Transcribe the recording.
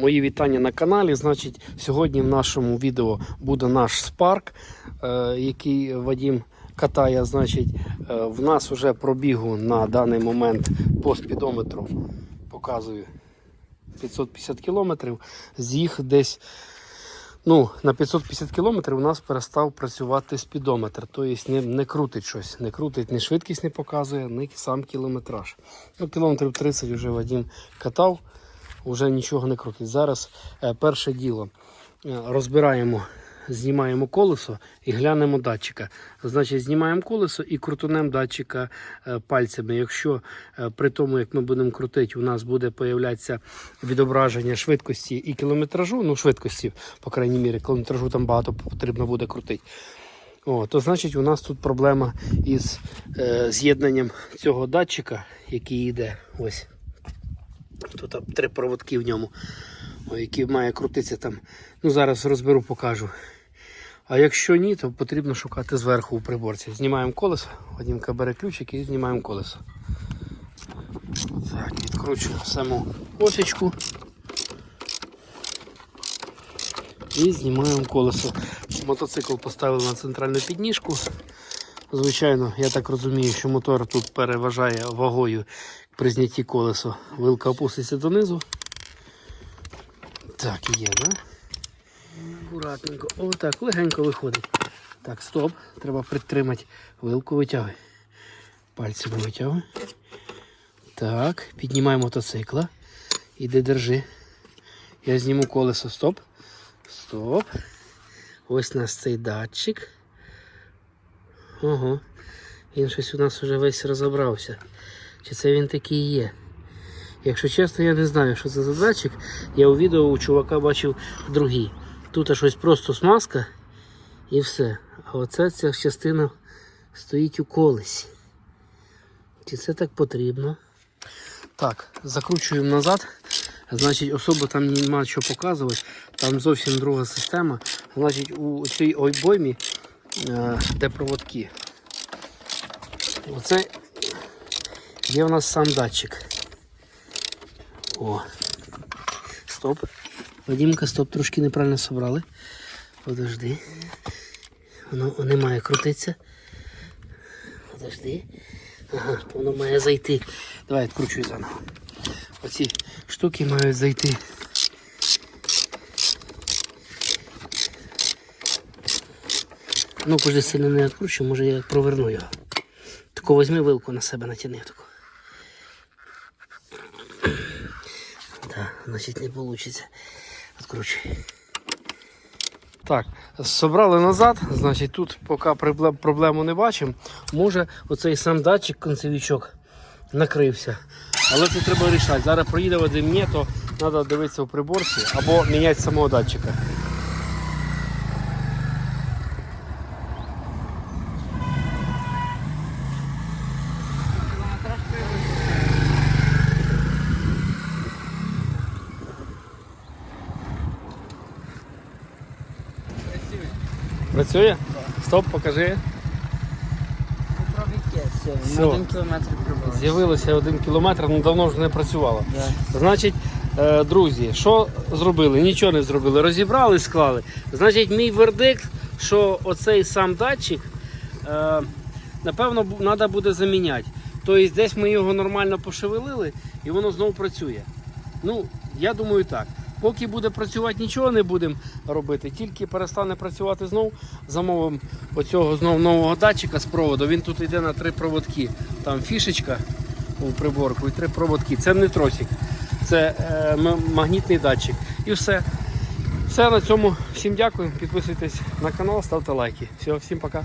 Мої вітання на каналі. Значить, сьогодні в нашому відео буде наш спарк, е, який Вадім катає. Значить, е, в нас вже пробігу на даний момент по спідометру показую 550 кілометрів. З їх десь ну, на 550 кілометрів у нас перестав працювати спідометр. Тобто не, не крутить щось, не крутить, ні швидкість не показує, ні сам кілометраж. Ну, кілометрів 30 вже Вадим катав, вже нічого не крутить. Зараз е, перше діло. Е, розбираємо, знімаємо колесо і глянемо датчика. Значить, знімаємо колесо і крутунемо датчика е, пальцями. Якщо при тому, як ми будемо крутити, у нас буде появлятися відображення швидкості і кілометражу, ну швидкості, по крайній мірі, кілометражу там багато потрібно буде крутити. О, то значить у нас тут проблема із е, з'єднанням цього датчика, який йде ось. Тут а, три проводки в ньому, які має крутитися там. Ну зараз розберу, покажу. А якщо ні, то потрібно шукати зверху у приборці. Знімаємо колесо, Вадімка бере ключик і знімаємо колесо. Так, відкручую саму осічку. І знімаємо колесо. Мотоцикл поставили на центральну підніжку. Звичайно, я так розумію, що мотор тут переважає вагою при знятті колеса. Вилка опуститься донизу. Так, є, да? Акуратненько. Отак, легенько виходить. Так, стоп. Треба притримати вилку, витягуй. Пальцями витягуй. Так, піднімай мотоцикла. Іди держи. Я зніму колесо. Стоп. Стоп. Ось у нас цей датчик. Ого. Він щось у нас вже весь розібрався. Чи це він такий є? Якщо чесно, я не знаю, що це за датчик. Я у відео у чувака бачив другий. Тут щось просто смазка і все. А оця ця частина стоїть у колесі. Чи це так потрібно? Так, закручуємо назад. Значить, особо там нема що показувати. Там зовсім друга система. Значить, у цій обоймі, де проводки. Оце є у нас сам датчик. О. Стоп. Вадімка, стоп, трошки неправильно собрали. Подожди. Воно не має крутитися. Подожди. Ага, воно має зайти. Давай відкручуй заново. Оці штуки мають зайти. Ну, пожди, сильно не відкручу, може я проверну його. Таку візьми вилку на себе натяни таку. Так, значить не вийде. Відкручуй. Так, собрали назад, значить тут поки проблему не бачимо. Може оцей сам датчик, концевичок накрився. Але це треба рішати. Зараз проїде Вадим ні, то треба дивитися в приборці або міняти самого датчика. Працює? Стоп, покажи. Все, один кілометр. З'явилося один кілометр, ну давно вже не працювало. Да. Значить, е, друзі, що зробили? Нічого не зробили. Розібрали, склали. Значить, мій вердикт, що оцей сам датчик, е, напевно, треба буде заміняти. Тобто десь ми його нормально пошевелили і воно знову працює. Ну, я думаю так. Поки буде працювати, нічого не будемо робити, тільки перестане працювати знов, замовимо оцього знов нового датчика з проводу. Він тут йде на три проводки. Там фішечка у приборку і три проводки. Це не тросик, це е, магнітний датчик. І все. Все на цьому. Всім дякую. Підписуйтесь на канал, ставте лайки. Все, всім пока.